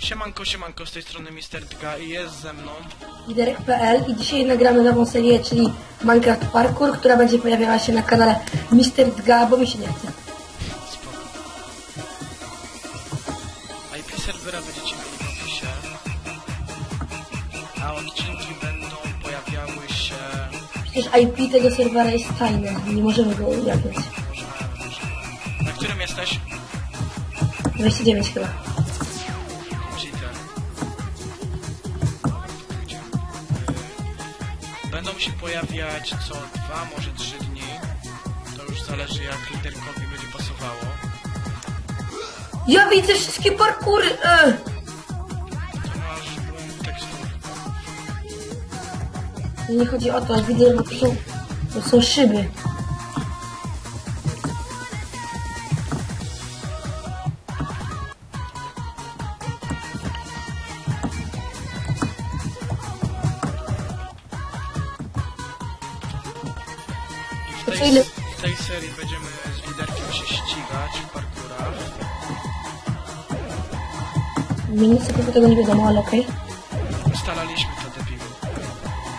Siemanko, siemanko, z tej strony Mr. Dga i jest ze mną. Liderek.pl i dzisiaj nagramy nową serię, czyli Minecraft Parkour, która będzie pojawiała się na kanale Mr. Dga, bo mi się nie chce. Spoko. IP serwera będziecie mieli w opisie. A odcinki będą pojawiały się... Przecież IP tego serwera jest tajne, nie możemy go ujawniać. Na którym jesteś? 29 chyba. Będą się pojawiać co dwa, może trzy dni. To już zależy jak liderkowi będzie pasowało. Ja widzę wszystkie parkury! E! To masz błąd tekstury. Nie chodzi o to, widzę, że to są szyby. W tej, w tej serii będziemy z liderkiem się ścigać w parkurach. Mi nic tego nie wiadomo, ale okej. Ustalaliśmy to debilu.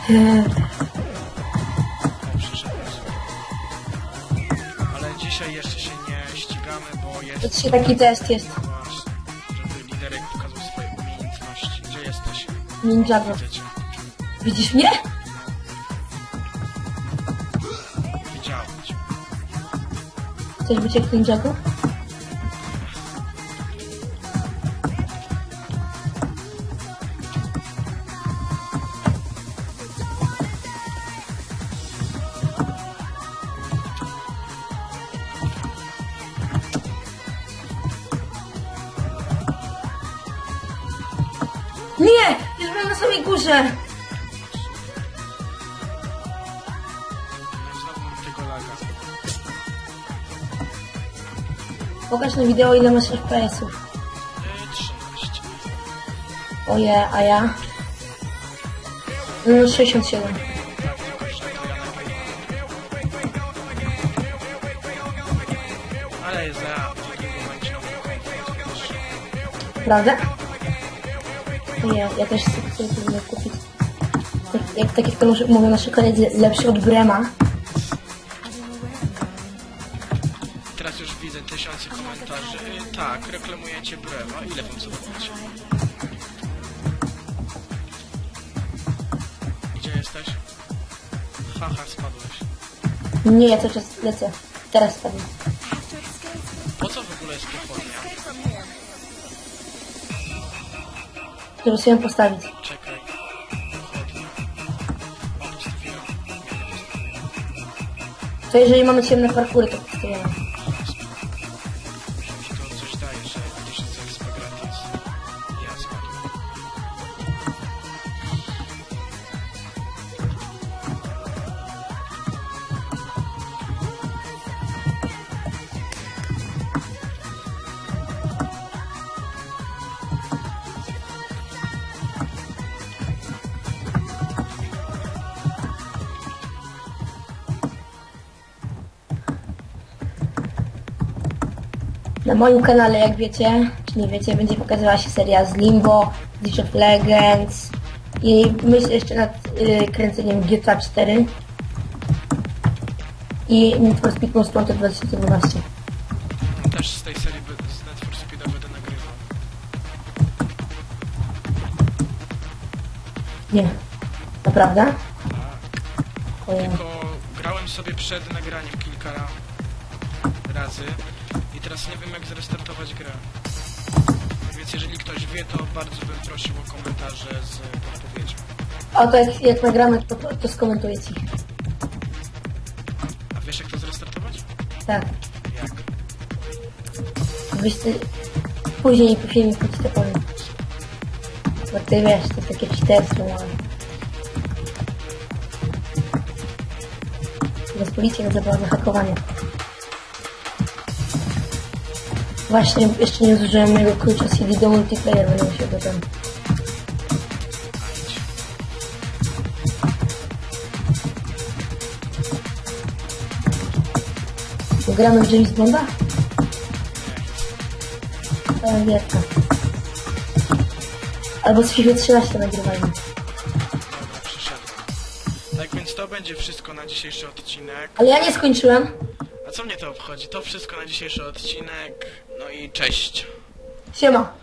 E, sobie. Ale dzisiaj jeszcze się nie ścigamy, bo To jest dzisiaj taki test jest. właśnie, żeby liderek pokazał swoje umiejętności. Gdzie jesteś? Ninjago. Widzę cię. Widzisz mnie? Chcesz być jak Ninjago? Nie! Już byłem na samej górze! Pokaż na wideo ile masz FPS-ów. Yy, 13. Oje, a ja? Mm, 67. Tak, tylko że to ja nagrywam. Ale za. Prawda? Nie, ja też chcę sobie kupić. Tak jak, tak jak to mówią nasze koledzy, lepszy od Brema. Tysiące komentarzy. Yy, tak, reklamujecie Brema. Ile wam zobaczycie? Gdzie jesteś? Haha, spadłeś. Nie, ja cały czas lecę. Teraz spadnę. Po co w ogóle jest pochodnia? Żeby sobie ją postawić. Czekaj. Pochodnia. O, postawiłem. To jeżeli mamy ciemne parkury, to postawiamy. Na moim kanale, jak wiecie, czy nie wiecie, będzie pokazywała się seria z Limbo, League of Legends i myślę jeszcze nad y, kręceniem GTA 4 i Need for Speed Most Wanted 2012. Też z tej serii z Net for Speeda będę nagrywał. Nie. Naprawdę? Tak. Ojej. Tylko grałem sobie przed nagraniem kilka razy i teraz nie wiem jak zrestartować grę. Więc jeżeli ktoś wie, to bardzo bym prosił o komentarze z podpowiedzią. O, to jak, jak nagramy, to, to skomentuję ci. A wiesz jak to zrestartować? Tak. Jak? Wiesz, ty, później po filmiku ci to powiem. Bo ty wiesz, to takie czytelstwo małe. Bez policji nazywa zahakowanie. Właśnie, jeszcze nie zużyłem mojego klucza CD do multiplayer, będę musiał go tam. Gramy w James Bonda? Nie, E, wiesz, Albo z FIFA 13 nagrywajmy. Dobra, przyszedłem. Tak więc to będzie wszystko na dzisiejszy odcinek. Ale ja nie skończyłem. A co mnie to obchodzi? To wszystko na dzisiejszy odcinek. No i cześć. Siema.